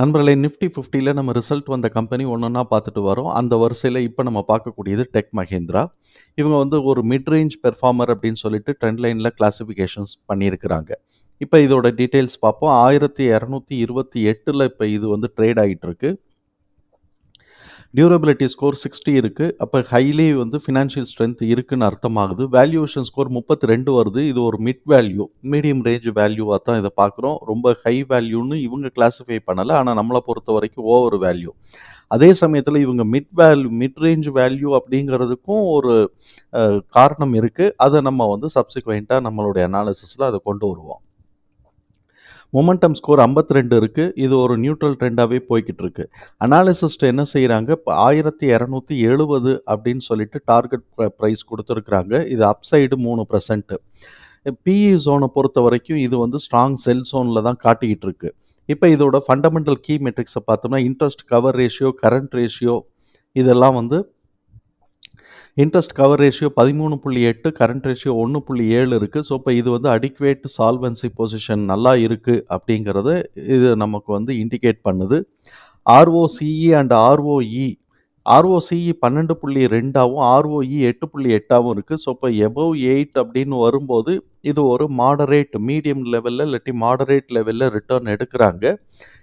நண்பர்களே நிஃப்டி ஃபிஃப்டியில் நம்ம ரிசல்ட் வந்த கம்பெனி ஒன்று ஒன்றா பார்த்துட்டு வரோம். அந்த வரிசையில் இப்போ நம்ம பார்க்கக்கூடியது டெக் மஹேந்திரா இவங்க வந்து ஒரு மிட் ரேஞ்ச் பெர்ஃபார்மர் அப்படின்னு சொல்லிட்டு ட்ரெண்ட் லைனில் கிளாஸிஃபிகேஷன்ஸ் பண்ணியிருக்கிறாங்க. இப்போ இதோட டீட்டெயில்ஸ் பார்ப்போம். ஆயிரத்தி இரநூத்தி இருபத்தி எட்டில் இப்போ இது வந்து ட்ரேட் ஆகிட்டுருக்கு டியூரபிலிட்டி ஸ்கோர் சிக்ஸ்டி இருக்குது அப்போ ஹைலி வந்து ஃபினான்ஷியல் ஸ்ட்ரென்த் இருக்குன்னு அர்த்தமாகுது. வேல்யூவேஷன் ஸ்கோர் முப்பத்தி ரெண்டு வருது. இது ஒரு மிட் வேல்யூ மீடியம் ரேஞ்ச் வேல்யூவாக தான் இதை பார்க்குறோம். ரொம்ப ஹை வேல்யூன்னு இவங்க கிளாஸிஃபை பண்ணலை. ஆனால் நம்மளை பொறுத்த வரைக்கும் ஓவர் வேல்யூ அதே சமயத்தில் இவங்க mid value mid range value அப்படிங்கிறதுக்கும் ஒரு காரணம் இருக்குது அதை நம்ம வந்து சப்சிக்வெண்ட்டாக நம்மளுடைய அனாலிசிஸில் அதை கொண்டு வருவோம். மொமெண்டம் ஸ்கோர் 52 ரெண்டு இருக்குது இது ஒரு நியூட்ரல் ட்ரெண்டாகவே போய்கிட்டு இருக்கு அனாலிசிஸ்ட் என்ன செய்கிறாங்க இப்போ ஆயிரத்தி இரநூத்தி எழுபது அப்படின்னு சொல்லிட்டு டார்கெட் ப்ரைஸ் கொடுத்துருக்குறாங்க. இது அப்சைடு மூணு பர்சன்ட்டு பிஇ ஜோனை பொறுத்த வரைக்கும் இது வந்து ஸ்ட்ராங் செல் ஜோனில் தான் காட்டிக்கிட்டு இருக்கு இப்போ இதோட ஃபண்டமெண்டல் கீ மெட்ரிக்ஸை பார்த்தோம்னா interest cover ratio current ratio இதெல்லாம் வந்து இன்ட்ரெஸ்ட் கவர் ரேஷியோ பதிமூணு புள்ளி எட்டு கரண்ட் ரேஷியோ ஒன்று புள்ளி ஏழு இருக்குது ஸோ இப்போ இது வந்து அடிக்குவேட் சால்வன்சி பொசிஷன் நல்லா இருக்குது அப்படிங்கிறத இது நமக்கு வந்து இண்டிகேட் பண்ணுது. ஆர்ஓசிஇ அண்ட் ஆர்ஓஇ ஆர்ஓசிஇ பன்னெண்டு புள்ளி ரெண்டாகவும் ஆர்ஓஇ எட்டு புள்ளி எட்டாகவும் இருக்குது ஸோ இப்போ எபவ் எயிட் அப்படின்னு வரும்போது இது ஒரு மாடரேட் மீடியம் லெவலில் இல்லாட்டி மாடரேட் லெவலில் ரிட்டர்ன் எடுக்கிறாங்க.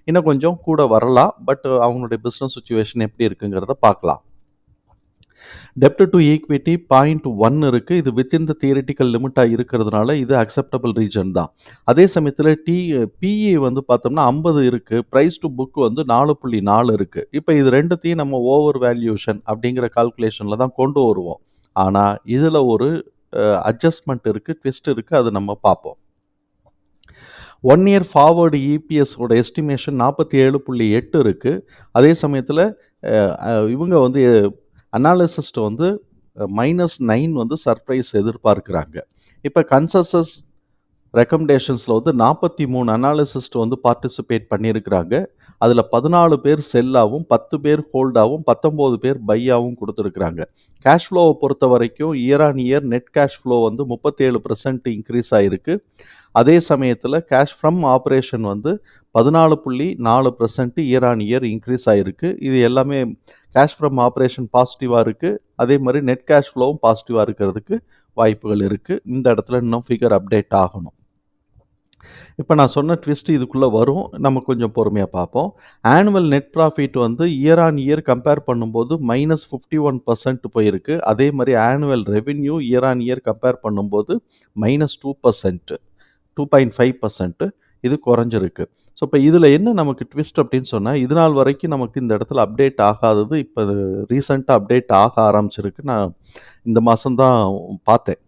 இன்னும் கொஞ்சம் கூட வரலாம் பட் அவங்களுடைய பிஸ்னஸ் சுச்சுவேஷன் எப்படி இருக்குங்கிறத பார்க்கலாம். டெப்ட் டு ஈக்விட்டி பாயிண்ட் ஒன் இருக்குது இது வித்தின் த தியரிட்டிக்கல் லிமிட்டாக இருக்கிறதுனால இது அக்செப்டபிள் ரீஜன் தான். அதே சமயத்தில் டி பிஇ வந்து பார்த்தோம்னா ஐம்பது இருக்குது ப்ரைஸ் டு புக் வந்து நாலு புள்ளி நாலு இருக்குது இப்போ இது ரெண்டுத்தையும் நம்ம ஓவர் வேல்யூஷன் அப்படிங்கிற கால்குலேஷனில் தான் கொண்டு வருவோம். ஆனால் இதில் ஒரு அட்ஜஸ்ட்மெண்ட் இருக்குது ட்விஸ்ட் இருக்குது அது நம்ம பார்ப்போம். ஒன் இயர் ஃபார்வர்டு இபிஎஸோட எஸ்டிமேஷன் நாற்பத்தி ஏழு புள்ளி எட்டு இருக்குது அதே சமயத்தில் இவங்க வந்து அனாலிசிஸ்ட் வந்து மைனஸ் நைன் வந்து சர்ப்ரைஸ் எதிர்பார்க்குறாங்க. இப்போ கன்சசஸ் ரெக்கமெண்டேஷன்ஸில் வந்து நாற்பத்தி மூணு அனாலிசிஸ்ட் வந்து பார்ட்டிசிபேட் பண்ணியிருக்கிறாங்க. அதில் பதினாலு பேர் செல்லாகவும் பத்து பேர் ஹோல்டாகவும் பத்தொம்போது பேர் பையாகவும் கொடுத்துருக்குறாங்க. கேஷ் ஃப்ளோவை பொறுத்த வரைக்கும் year on year net cash flow வந்து முப்பத்தேழு பர்சன்ட் இன்க்ரீஸ் ஆகிருக்கு அதே சமயத்தில் கேஷ் ஃப்ரம் ஆப்ரேஷன் வந்து பதினாலு புள்ளி நாலு percent year on year increase ஆகிருக்கு இது எல்லாமே கேஷ் ஃப்ரம் ஆப்ரேஷன் பாசிட்டிவாக இருக்குது அதே மாதிரி நெட் கேஷ் ஃப்ளோவும் பாசிட்டிவாக இருக்கிறதுக்கு வாய்ப்புகள் இருக்குது இந்த இடத்துல இன்னும் ஃபிகர் அப்டேட் ஆகணும். இப்போ நான் சொன்ன ட்விஸ்ட் இதுக்குள்ளே வரும். நம்ம கொஞ்சம் பொறுமையாக பார்ப்போம். ஆனுவல் நெட் ப்ராஃபிட் வந்து இயர் ஆன் இயர் கம்பேர் பண்ணும்போது மைனஸ் ஃபிஃப்டி ஒன் பர்சன்ட் போயிருக்கு. அதே மாதிரி annual revenue year on year compare பண்ணும்போது minus two percent two point five percent இது குறைஞ்சிருக்கு. ஸோ இப்போ இதில் என்ன நமக்கு ட்விஸ்ட் அப்படின்னு சொன்னால் இது நாள் வரைக்கும் நமக்கு இந்த இடத்துல அப்டேட் ஆகாதது இப்போ ரீசெண்டாக அப்டேட் ஆக ஆரம்பிச்சிருக்கு. நான் இந்த மாதம்தான் பார்த்தேன்.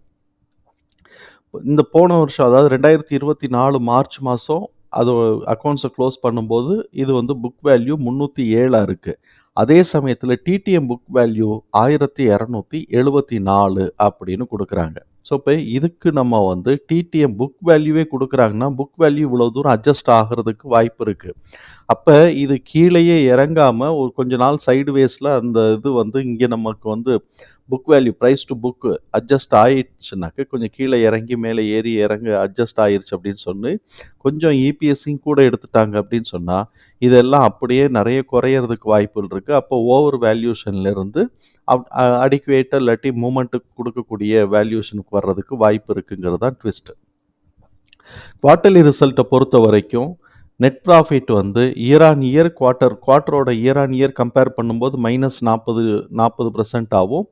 இந்த போன வருஷம் அதாவது ரெண்டாயிரத்தி இருபத்தி நாலு மார்ச் மாதம் அது அக்கௌண்ட்ஸை க்ளோஸ் பண்ணும்போது இது வந்து புக் வேல்யூ முந்நூற்றி ஏழாக இருக்குது அதே சமயத்தில் டிடிஎம் புக் வேல்யூ ஆயிரத்தி இரநூத்தி எழுபத்தி நாலு அப்படின்னு கொடுக்குறாங்க. ஸோ இப்போ இதுக்கு நம்ம வந்து டிடிஎம் புக் வேல்யூவே கொடுக்குறாங்கன்னா புக் வேல்யூ இவ்வளோ தூரம் அட்ஜஸ்ட் ஆகிறதுக்கு வாய்ப்பு இருக்குது அப்போ இது கீழேயே இறங்காமல் ஒரு கொஞ்ச நாள் சைடு வேஸில் அந்த இது வந்து இங்கே நமக்கு வந்து book value price to book adjust ஆயிடுச்சுனாக்க கொஞ்சம் கீழே இறங்கி மேலே ஏறி இறங்க அட்ஜஸ்ட் ஆயிடுச்சு அப்படின்னு சொல்லி கொஞ்சம் இபிஎஸ்சியும் கூட எடுத்துட்டாங்க அப்படின்னு சொன்னால் இதெல்லாம் அப்படியே நிறைய குறையிறதுக்கு வாய்ப்புகள் இருக்குது அப்போ ஓவர் வேல்யூஷன்லேருந்து அப் அடிக்குவேட்டாக இல்லாட்டி மூமெண்ட்டுக்கு கொடுக்கக்கூடிய வேல்யூஷனுக்கு வர்றதுக்கு வாய்ப்பு இருக்குங்கிறது தான் ட்விஸ்ட்டு குவார்ட்டர்லி ரிசல்ட்டை பொறுத்த வரைக்கும் நெட் ப்ராஃபிட் வந்து இயர் ஆன் இயர் குவார்ட்டர் குவார்ட்டரோட இயர் ஆன் இயர் கம்பேர் பண்ணும்போது மைனஸ் நாற்பது நாற்பது பர்சன்ட்டாகவும்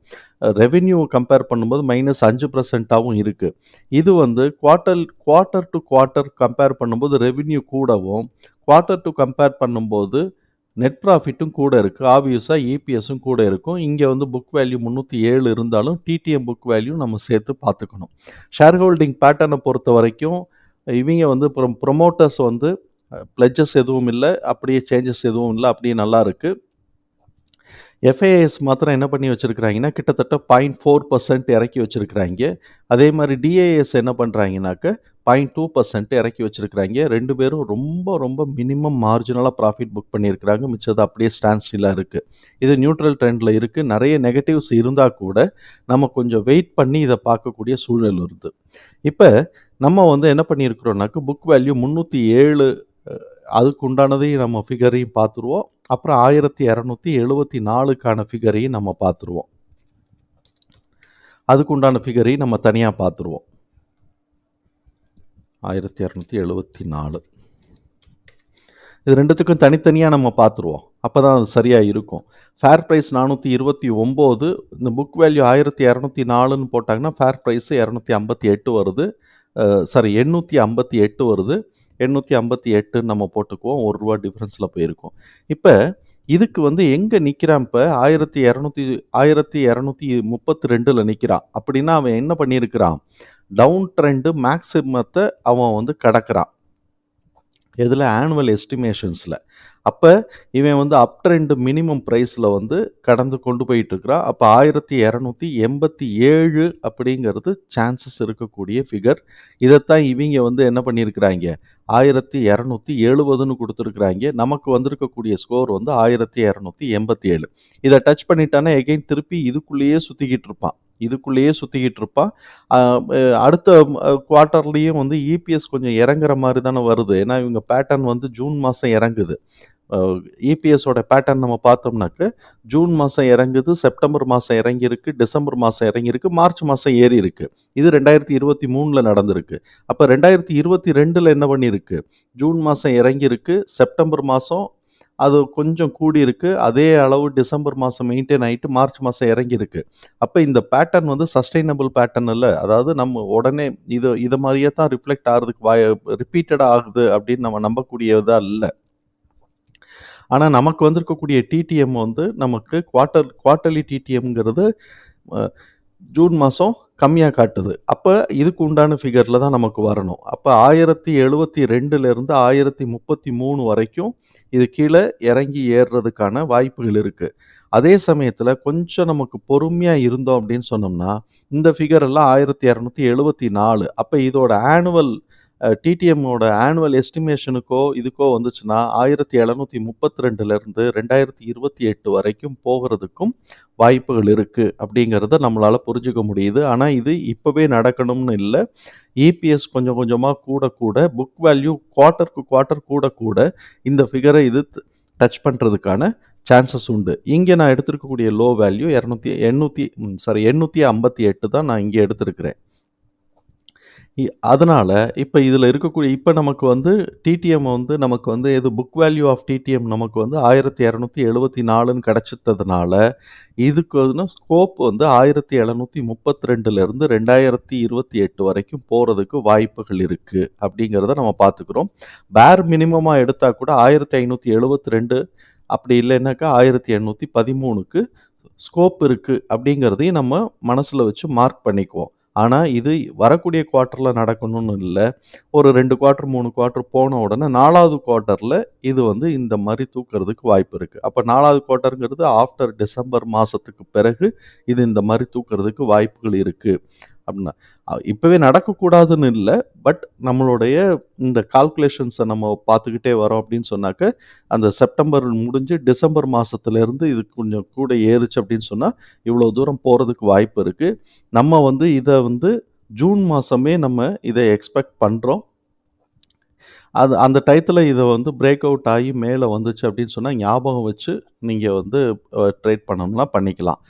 ரெவென்யூ கம்பேர் பண்ணும்போது மைனஸ் அஞ்சு பர்சன்ட்டாகவும் இருக்குது இது வந்து quarter quarter to quarter compare பண்ணும்போது ரெவென்யூ கூடவும் குவார்ட்டர் டு கம்பேர் பண்ணும்போது நெட் ப்ராஃபிட்டும் கூட இருக்குது ஆப்வியஸாக இபிஎஸும் கூட இருக்கும். இங்கே வந்து புக் வேல்யூ முந்நூற்றி ஏழு இருந்தாலும் டிடிஎம் புக் வேல்யூ நம்ம சேர்த்து பார்த்துக்கணும். ஷேர் ஹோல்டிங் பேட்டர்னை பொறுத்த வரைக்கும் இவங்க வந்து ப்ரொமோட்டர்ஸ் வந்து பிளட்ஜஸ் எதுவும் இல்லை அப்படியே சேஞ்சஸ் எதுவும் இல்லை அப்படியே நல்லா இருக்குது எஃப்ஐஎஸ் மாத்திரம் என்ன பண்ணி வச்சுருக்கிறாங்கன்னா கிட்டத்தட்ட பாயிண்ட் ஃபோர் பர்சன்ட் இறக்கி வச்சுருக்கிறாங்க. அதே மாதிரி டிஏஎஸ் என்ன பண்ணுறாங்கனாக்க பாயிண்ட் டூ பர்சன்ட் இறக்கி வச்சுருக்கிறாங்க. ரெண்டு பேரும் ரொம்ப ரொம்ப மினிமம் மார்ஜினலாக ப்ராஃபிட் புக் பண்ணியிருக்கிறாங்க. மிச்சது அப்படியே ஸ்டாண்ட் ஸ்டில்லாக இருக்குது இது நியூட்ரல் ட்ரெண்டில் இருக்குது நிறைய நெகட்டிவ்ஸ் இருந்தால் கூட நம்ம கொஞ்சம் வெயிட் பண்ணி இதை பார்க்கக்கூடிய சூழல் வருது. இப்போ நம்ம வந்து என்ன பண்ணியிருக்கிறோம்னாக்க புக் வேல்யூ முந்நூற்றி ஏழு அதுக்கு உண்டானதையும் நம்ம ஃபிகரையும் பார்த்துருவோம். அப்புறம் ஆயிரத்தி இரநூத்தி எழுபத்தி நாலுக்கான ஃபிகரையும் நம்ம பார்த்துருவோம். அதுக்கு உண்டான ஃபிகரையும் நம்ம தனியாக பார்த்துருவோம். ஆயிரத்தி இரநூத்தி எழுபத்தி நாலு. இது ரெண்டுத்துக்கும் தனித்தனியாக நம்ம பார்த்துருவோம். அப்போ தான் அது சரியாக இருக்கும். ஃபேர் ப்ரைஸ் நானூற்றி இருபத்தி ஒம்பது இந்த புக் வேல்யூ ஆயிரத்தி இரநூத்தி நாலுன்னு போட்டாங்கன்னா ஃபேர் ப்ரைஸு இரநூத்தி ஐம்பத்தி எட்டு வருது. சாரி எண்ணூற்றி ஐம்பத்தி எட்டு வருது. எண்ணூற்றி ஐம்பத்தி எட்டுன்னு நம்ம போட்டுக்குவோம். ஒரு ரூபா டிஃப்ரென்ஸில் போயிருக்கோம். இப்போ இதுக்கு வந்து எங்கே நிற்கிறான் இப்போ? ஆயிரத்தி இரநூத்தி ஆயிரத்தி இரநூத்தி முப்பத்தி ரெண்டில் நிற்கிறான் அப்படின்னா அவன் என்ன பண்ணியிருக்கிறான்? டவுன் ட்ரெண்டு மேக்ஸிமத்தை அவன் வந்து கடக்கிறான். இதில் ஆனுவல் எஸ்டிமேஷன்ஸில் அப்போ இவன் வந்து அப் ட்ரெண்டு மினிமம் ப்ரைஸில் வந்து கடந்து கொண்டு போயிட்டுருக்கிறான் அப்போ ஆயிரத்தி இரநூத்தி எண்பத்தி ஏழு அப்படிங்கிறது சான்சஸ் இருக்கக்கூடிய ஃபிகர் இதைத்தான் இவங்க வந்து என்ன பண்ணியிருக்கிறாங்க? ஆயிரத்தி இரநூத்தி எழுபதுன்னு கொடுத்துருக்குறாங்க. நமக்கு வந்திருக்கக்கூடிய ஸ்கோர் வந்து ஆயிரத்தி இரநூத்தி எண்பத்தி ஏழு. இதை டச் பண்ணிட்டானே எகெயின் திருப்பி இதுக்குள்ளேயே சுற்றிக்கிட்டு இருப்பான். இதுக்குள்ளேயே சுற்றிக்கிட்டு இருப்பான். அடுத்த குவார்ட்டர்லேயும் வந்து இபிஎஸ் கொஞ்சம் இறங்குற மாதிரி தானே வருது. ஏன்னா இவங்க பேட்டர்ன் வந்து ஜூன் மாதம் இறங்குது. இபிஎஸோட பேட்டர்ன் நம்ம பார்த்தோம்னாக்க ஜூன் மாதம் இறங்குது செப்டம்பர் மாதம் இறங்கியிருக்கு டிசம்பர் மாதம் இறங்கியிருக்கு மார்ச் மாதம் ஏறி இருக்கு இது ரெண்டாயிரத்தி இருபத்தி மூணில் நடந்திருக்கு. அப்போ ரெண்டாயிரத்தி இருபத்தி ரெண்டில் என்ன பண்ணியிருக்கு? ஜூன் மாதம் இறங்கியிருக்கு செப்டம்பர் மாதம் அது கொஞ்சம் கூடியிருக்கு அதே அளவு டிசம்பர் மாதம் மெயின்டைன் ஆகிட்டு மார்ச் மாதம் இறங்கியிருக்கு. அப்போ இந்த பேட்டர்ன் வந்து சஸ்டைனபிள் பேட்டர்ன் இல்லை. அதாவது நம்ம உடனே இது இதை மாதிரியே தான் ரிஃப்ளெக்ட் ஆகிறதுக்கு வாய ரிப்பீட்டடாக ஆகுது அப்படின்னு நம்ம நம்பக்கூடியதாக இல்லை. ஆனால் நமக்கு வந்திருக்கக்கூடிய டிடிஎம் வந்து நமக்கு குவார்ட்டர் குவார்ட்டர்லி டிடிஎம்ங்கிறது ஜூன் மாதம் கம்மியாக காட்டுது. அப்போ இதுக்கு உண்டான ஃபிகரில் தான் நமக்கு வரணும். அப்போ ஆயிரத்தி எழுபத்தி ரெண்டுலேருந்து ஆயிரத்தி முப்பத்தி மூணு வரைக்கும் இது கீழே இறங்கி ஏறுறதுக்கான வாய்ப்புகள் இருக்குது அதே சமயத்தில் கொஞ்சம் நமக்கு பொறுமையாக இருந்தோம் அப்படின்னு சொன்னோம்னா இந்த ஃபிகர் எல்லாம் ஆயிரத்தி இரநூத்தி எழுபத்தி நாலு. அப்போ இதோட ஆனுவல் டிடிஎம்மோட ஆனுவல் எஸ்டிமேஷனுக்கோ இதுக்கோ வந்துச்சுன்னா ஆயிரத்தி எழுநூற்றி முப்பத்தி ரெண்டுலேருந்து ரெண்டாயிரத்தி இருபத்தி எட்டு வரைக்கும் போகிறதுக்கும் வாய்ப்புகள் இருக்குது அப்படிங்கிறத நம்மளால் புரிஞ்சுக்க முடியுது. ஆனால் இது இப்போவே நடக்கணும்னு இல்லை. இபிஎஸ் கொஞ்சம் கொஞ்சமாக கூட கூட புக் வேல்யூ குவார்ட்டருக்கு குவார்ட்டர் கூட கூட இந்த ஃபிகரை இது டச் பண்ணுறதுக்கான சான்சஸ் உண்டு. இங்கே நான் எடுத்திருக்கக்கூடிய லோ வேல்யூ இரநூத்தி எண்ணூற்றி சாரி எண்ணூற்றி ஐம்பத்தி எட்டு தான் நான் இங்கே எடுத்திருக்கிறேன். அதனால் இப்போ இதில் இருக்கக்கூடிய இப்போ நமக்கு வந்து டிடிஎம் வந்து நமக்கு வந்து எது புக் வேல்யூ ஆஃப் டிடிஎம் நமக்கு வந்து ஆயிரத்தி இரநூத்தி எழுபத்தி நாலுன்னு கிடச்சிட்டதுனால இதுக்கு வந்து ஸ்கோப் வந்து ஆயிரத்தி எழுநூற்றி முப்பத்தி ரெண்டுலேருந்து ரெண்டாயிரத்தி இருபத்தி எட்டு வரைக்கும் போகிறதுக்கு வாய்ப்புகள் இருக்குது அப்படிங்கிறத நம்ம பார்த்துக்குறோம் பேர் மினிமமாக எடுத்தால் கூட ஆயிரத்தி ஐநூற்றி எழுபத்தி ரெண்டு அப்படி இல்லைன்னாக்கா ஆயிரத்தி எண்ணூற்றி பதிமூணுக்கு ஸ்கோப் இருக்குது அப்படிங்கிறதையும் நம்ம மனசில் வச்சு மார்க் பண்ணிக்குவோம். ஆனால் இது வரக்கூடிய குவார்ட்டரில் நடக்கணும்னு இல்லை. ஒரு ரெண்டு குவார்ட்டர் மூணு குவார்ட்டர் போன உடனே நாலாவது குவார்ட்டரில் இது வந்து இந்த மாதிரி தூக்கிறதுக்கு வாய்ப்பு இருக்குது அப்போ நாலாவது குவார்ட்டருங்கிறது ஆஃப்டர் டிசம்பர் மாதத்துக்கு பிறகு இது இந்த மாதிரி தூக்கிறதுக்கு வாய்ப்புகள் இருக்குது அப்படின்னா. இப்போவே நடக்கக்கூடாதுன்னு இல்லை. பட் நம்மளுடைய இந்த கால்குலேஷன்ஸை நம்ம பார்த்துக்கிட்டே வரோம் அப்படின்னு சொன்னாக்க அந்த செப்டம்பர் முடிஞ்சு டிசம்பர் மாதத்துலேருந்து இது கொஞ்சம் கூட ஏறுச்சு அப்படின்னு சொன்னால் இவ்வளோ தூரம் போகிறதுக்கு வாய்ப்பு இருக்குது நம்ம வந்து இதை வந்து ஜூன் மாதமே நம்ம இதை எக்ஸ்பெக்ட் பண்ணுறோம் அது அந்த டயத்தில் இதை வந்து பிரேக் அவுட் ஆகி மேலே வந்துச்சு அப்படின்னு சொன்னால் ஞாபகம் வச்சு நீங்கள் வந்து ட்ரேட் பண்ணணும்னா பண்ணிக்கலாம்.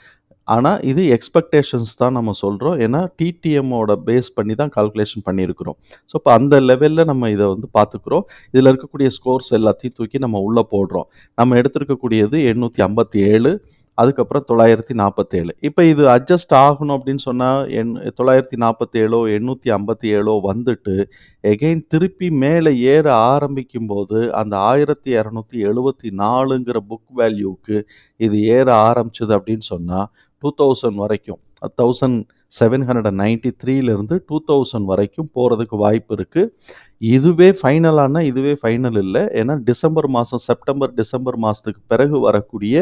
ஆனால் இது எக்ஸ்பெக்டேஷன்ஸ் தான் நம்ம சொல்கிறோம் ஏன்னா டிடிஎம்மோட பேஸ் பண்ணி தான் கால்குலேஷன் பண்ணியிருக்கிறோம். ஸோ இப்போ அந்த லெவலில் நம்ம இதை வந்து பார்த்துக்குறோம். இதில் இருக்கக்கூடிய ஸ்கோர்ஸ் எல்லாத்தையும் தூக்கி நம்ம உள்ளே போடுறோம். நம்ம எடுத்திருக்கக்கூடியது எண்ணூற்றி ஐம்பத்தி ஏழு அதுக்கப்புறம் தொள்ளாயிரத்தி நாற்பத்தேழு இப்போ இது அட்ஜஸ்ட் ஆகணும் அப்படின்னு சொன்னால் எண் தொள்ளாயிரத்தி நாற்பத்தேழோ எண்ணூற்றி ஐம்பத்தி ஏழோ வந்துட்டு எகெயின் திருப்பி மேலே ஏற ஆரம்பிக்கும் போது அந்த ஆயிரத்தி இரநூத்தி எழுபத்தி நாலுங்கிற புக் வேல்யூவுக்கு இது ஏற ஆரம்பிச்சது அப்படின்னு சொன்னால் டூ தௌசண்ட் வரைக்கும் thousand seven hundred and ninety த்ரீலேருந்து two thousand வரைக்கும் போகிறதுக்கு வாய்ப்பு இருக்குது இதுவே ஃபைனலானா இதுவே ஃபைனல் இல்லை ஏன்னா டிசம்பர் மாதம் செப்டம்பர், டிசம்பர் மாதத்துக்கு பிறகு வரக்கூடிய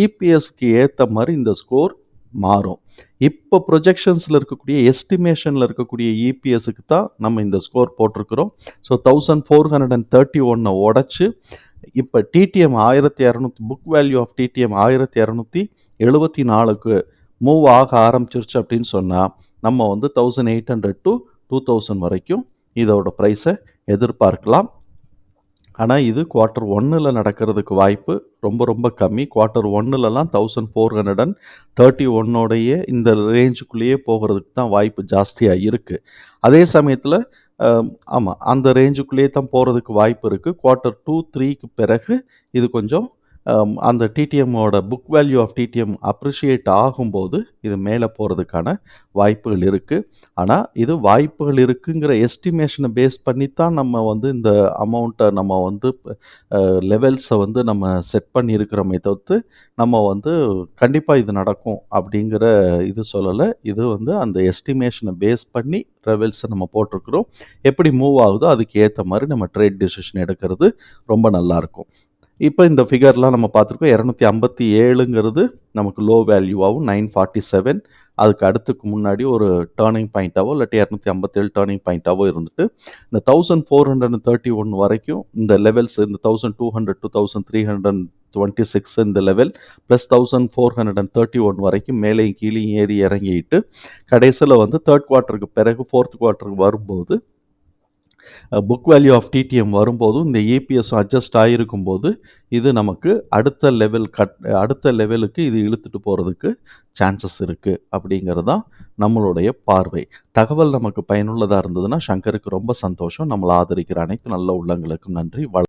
இபிஎஸ்க்கு ஏற்ற மாதிரி இந்த ஸ்கோர் மாறும். இப்போ ப்ரொஜெக்ஷன்ஸில் இருக்கக்கூடிய எஸ்டிமேஷனில் இருக்கக்கூடிய இபிஎஸ்க்கு தான் நம்ம இந்த ஸ்கோர் போட்டிருக்கிறோம். So thousand four hundred and thirty ஒன்னை உடச்சி இப்போ TTM 1200 book value of TTM ஆயிரத்தி இரநூத்தி 1274க்கு மூவ் ஆக ஆரம்பிச்சிருச்சு அப்படின்னு சொன்னால் நம்ம வந்து 1800 டூ தௌசண்ட் வரைக்கும் இதோட ப்ரைஸை எதிர்பார்க்கலாம். ஆனால் இது குவார்ட்டர் ஒன்னில் நடக்கிறதுக்கு வாய்ப்பு ரொம்ப ரொம்ப கம்மி. குவார்ட்டர் 1லலாம் 1431 உடைய இந்த ரேஞ்சுக்குள்ளேயே போகிறதுக்கு தான் வாய்ப்பு ஜாஸ்தியாக இருக்குது அதே சமயத்தில் ஆமாம் அந்த ரேஞ்சுக்குள்ளேயே தான் போகிறதுக்கு வாய்ப்பு இருக்குது குவார்ட்டர் 2, 3க்கு பிறகு இது கொஞ்சம் அந்த டிடிஎம்மோட book value of TTM appreciate ஆகும்போது, இது மேலே போகிறதுக்கான வாய்ப்புகள் இருக்குது ஆனால் இது வாய்ப்புகள் இருக்குங்கிற எஸ்டிமேஷனை பேஸ் பண்ணி தான் நம்ம வந்து இந்த அமௌண்ட்டை நம்ம வந்து லெவல்ஸை வந்து நம்ம செட் பண்ணியிருக்கிறோமே தவிர்த்து, நம்ம வந்து கண்டிப்பாக இது நடக்கும் அப்படிங்கிற இது சொல்லலை. இது வந்து அந்த எஸ்டிமேஷனை பேஸ் பண்ணி லெவல்ஸை நம்ம போட்டிருக்கிறோம். எப்படி மூவ் ஆகுதோ அதுக்கு ஏற்ற மாதிரி நம்ம ட்ரேட் டிசிஷன் எடுக்கிறது ரொம்ப நல்லாயிருக்கும் இப்போ இந்த ஃபிகர்லாம் நம்ம பார்த்துருக்கோம். இரநூத்தி ஐம்பத்தி ஏழுங்கிறது நமக்கு லோ வேல்யூவாகவும் நைன் ஃபார்ட்டி செவன் அதுக்கு அடுத்துக்கு முன்னாடி ஒரு டேர்னிங் பாயிண்ட்டாகவோ இல்லாட்டி இரநூத்தி ஐம்பத்தேழு டேர்னிங் பாயிண்ட்டாவோ இருந்துட்டு இந்த thousand four hundred and thirty one வரைக்கும் இந்த லெவல்ஸ் இந்த thousand two hundred two thousand three hundred twenty six இந்த level plus thousand four hundred and thirty one வரைக்கும் மேலேயும் கீழேயும் ஏறி இறங்கிட்டு கடைசியில் வந்து தேர்ட் குவார்ட்டருக்கு பிறகு ஃபோர்த் குவார்ட்டருக்கு வரும்போது புக் வேல்யூ ஆஃப் டிடிஎம் வரும்போதும் இந்த இபிஎஸ் அட்ஜஸ்ட் ஆகியிருக்கும்போது, இது நமக்கு அடுத்த லெவல் கட் அடுத்த லெவலுக்கு இது இழுத்துட்டு போகிறதுக்கு சான்சஸ் இருக்குது அப்படிங்கிறது தான் நம்மளுடைய பார்வை. தகவல் நமக்கு பயனுள்ளதாக இருந்ததுன்னா, சங்கருக்கு ரொம்ப சந்தோஷம். நம்மளை ஆதரிக்கிற அனைத்து நல்ல உள்ளங்களுக்கும் நன்றி. வள